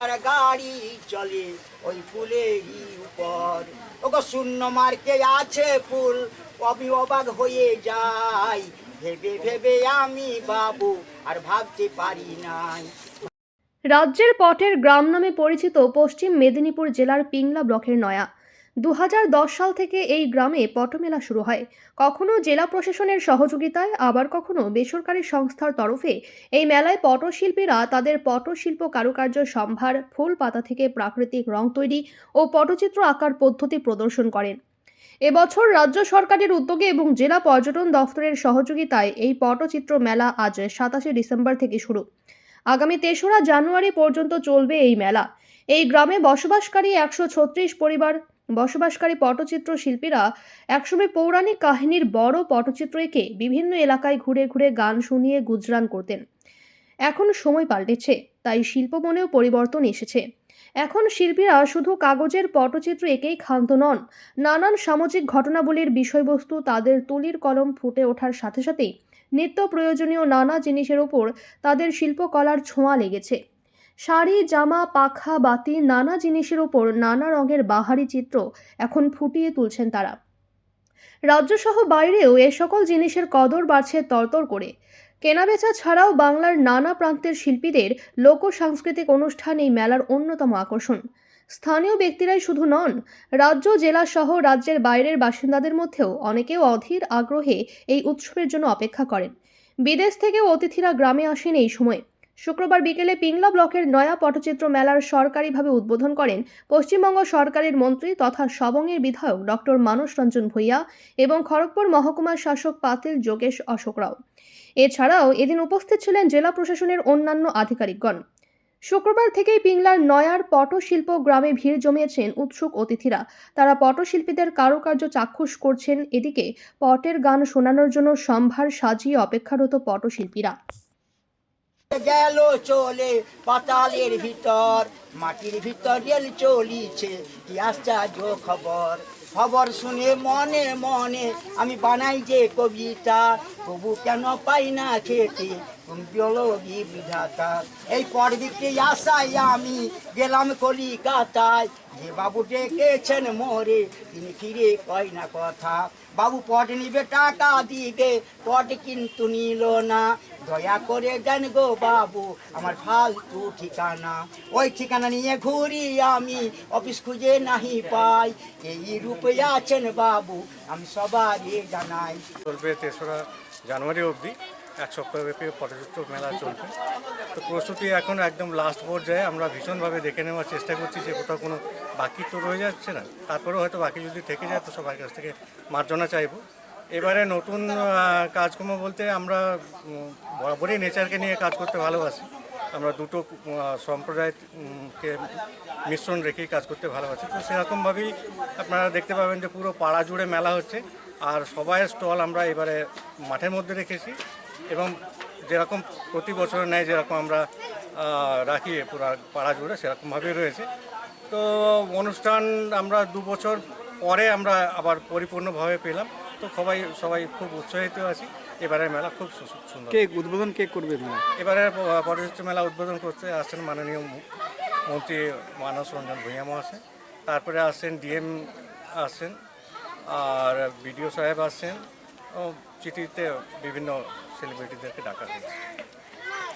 আর গাড়ি চলে ওই ফুলেরই উপর। ওগো শূন্য মার্কে আছে ফুল অবি অবাক হয়ে যাই ভেবে ভেবে আমি বাবু আর ভাবতে পারি নাই। রাজ্যের পটের গ্রাম নামে পরিচিত পশ্চিম মেদিনীপুর জেলার পিংলা ব্লকের নয়া। দু হাজার দশ সাল থেকে এই গ্রামে পটমেলা শুরু হয়। কখনো জেলা প্রশাসনের সহযোগিতায়, আবার কখনো বেসরকারি সংস্থার তরফে এই মেলায় পটশিল্পীরা তাদের পটশিল্প কারুকার্য, সম্ভার, ফুল পাতা থেকে প্রাকৃতিক রং তৈরি ও পটচিত্র আঁকার পদ্ধতি প্রদর্শন করেন। এবছর রাজ্য সরকারের উদ্যোগে এবং জেলা পর্যটন দফতরের সহযোগিতায় এই পটচিত্র মেলা আজ সাতাশে ডিসেম্বর থেকে শুরু। আগামী তেসরা জানুয়ারি পর্যন্ত চলবে এই মেলা। এই গ্রামে বসবাসকারী একশো ছত্রিশ পরিবার বসবাসকারী পটচিত্র শিল্পীরা একসময় পৌরাণিক কাহিনীর বড় পটচিত্র এঁকে বিভিন্ন এলাকায় ঘুরে ঘুরে গান শুনিয়ে গুজরান করতেন। এখন সময় পাল্টেছে, তাই শিল্প মনেও পরিবর্তন এসেছে। এখন শিল্পীরা শুধু কাগজের পটচিত্র এঁকেই ক্ষান্ত নন, নানান সামাজিক ঘটনাবলীর বিষয়বস্তু তাদের তুলির কলম ফুটে ওঠার সাথে সাথেই নিত্য প্রয়োজনীয় নানা জিনিসের ওপর তাদের শিল্পকলার ছোঁয়া লেগেছে। শাড়ি, জামা, পাখা, বাতি, নানা জিনিসের ওপর নানা রঙের বাহারি চিত্র এখন ফুটিয়ে তুলছেন তারা। রাজ্যসহ বাইরেও এ সকল জিনিসের কদর বাড়ছে তরতর করে। কেনাবেচা ছাড়াও বাংলার নানা প্রান্তের শিল্পীদের লোক সাংস্কৃতিক অনুষ্ঠান এই মেলার অন্যতম আকর্ষণ। স্থানীয় ব্যক্তিরাই শুধু নন, রাজ্য, জেলা সহ রাজ্যের বাইরের বাসিন্দাদের মধ্যেও অনেকেও অধীর আগ্রহে এই উৎসবের জন্য অপেক্ষা করেন। বিদেশ থেকেও অতিথিরা গ্রামে আসেন এই সময়। শুক্রবার বিকেলে পিংলা ব্লকের নয়া পটচিত্র মেলার সরকারিভাবে উদ্বোধন করেন পশ্চিমবঙ্গ সরকারের মন্ত্রী তথা সবংয়ের বিধায়ক ডক্টর মানস রঞ্জন ভূঁইয়া এবং খড়গপুর মহকুমার শাসক পাতিল যোগেশ অশোক রাও। এছাড়াও এদিন উপস্থিত ছিলেন জেলা প্রশাসনের অন্যান্য আধিকারিকগণ। শুক্রবার থেকেই পিংলার নয়ার পটশিল্প গ্রামে ভিড় জমিয়েছেন উৎসুক অতিথিরা। তারা পটশিল্পীদের কারুকার্য চাক্ষুষ করছেন। এদিকে পটের গান শোনানোর জন্য সম্ভার সাজিয়ে অপেক্ষারত পটশিল্পীরা। গেল চলে পাতালের ভিতর, মাটির ভিতর রেল চলিছে, কি আশ্চর্য খবর? খবর শুনে মনে মনে আমি বানাই যে কবিতা তবু কেন পাই না খেতে? তুমি বিধাতা? এই পর দিকে আশায় আমি গেলাম কলিকাতায়। যে বাবু ডেকেছেন মোরে, তিনি ফিরে কয় না কথা। বাবু পট নিবে টাকা দিবে পট কিন্তু নিল না। দয়া করে দেন গো বাবু, আমার ফালতু ঠিকানা। ওই ঠিকানা নিয়ে ঘুরি আমি, অফিস খুঁজে নাহি পাই। এই রূপে আছেন বাবু, আমি সবারই জানাই। চলবে তেসরা জানুয়ারি অবধি এক সপ্তাহব্যাপী পটচিত্র মেলা চলবে। তো প্রস্তুতি এখন একদম লাস্ট পর্যায়ে। আমরা ভীষণভাবে দেখে নেওয়ার চেষ্টা করছি যে কোথাও কোনো বাকি তো রয়ে যাচ্ছে না। তারপরেও হয়তো বাকি যদি থেকে যায়, তো সবার কাছ থেকে মার্জনা চাইব। এবারে নতুন কাজকর্ম বলতে আমরা বরাবরই নেচারকে নিয়ে কাজ করতে ভালোবাসি। আমরা দুটো সম্প্রদায়কে মিশ্রণ রেখেই কাজ করতে ভালোবাসি। তো সেরকমভাবেই আপনারা দেখতে পাবেন যে পুরো পাড়া জুড়ে মেলা হচ্ছে। আর সবাই স্টল আমরা এবারে মাঠের মধ্যে রেখেছি এবং যেরকম প্রতি বছর নেয় যেরকম আমরা রাখি পুরো পাড়া জুড়ে সেরকমভাবেই রয়েছে। তো অনুষ্ঠান আমরা দু বছর পরে আমরা আবার পরিপূর্ণভাবে পেলাম। তো সবাই সবাই খুব উৎসাহিত আছি। এবারের মেলা খুব সুন্দর। কে উদ্বোধন কে করবে এবারে পটচিত্র মেলা উদ্বোধন করতে আসছেন মাননীয় মন্ত্রী মানস রঞ্জন ভূঁইয়া মহাশয়। তারপরে আসছেন ডিএম আসছেন। আর বিডিও সাহেব আসছেন ও চিঠিতে বিভিন্ন সেলিব্রিটিদেরকে ডাকা হয়েছে।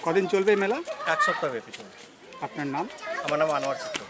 কদিন চলবে এই মেলা? এক সপ্তাহ ব্যাপী চলবে। আপনার নাম? আমার নাম আনোয়ার চিত্র।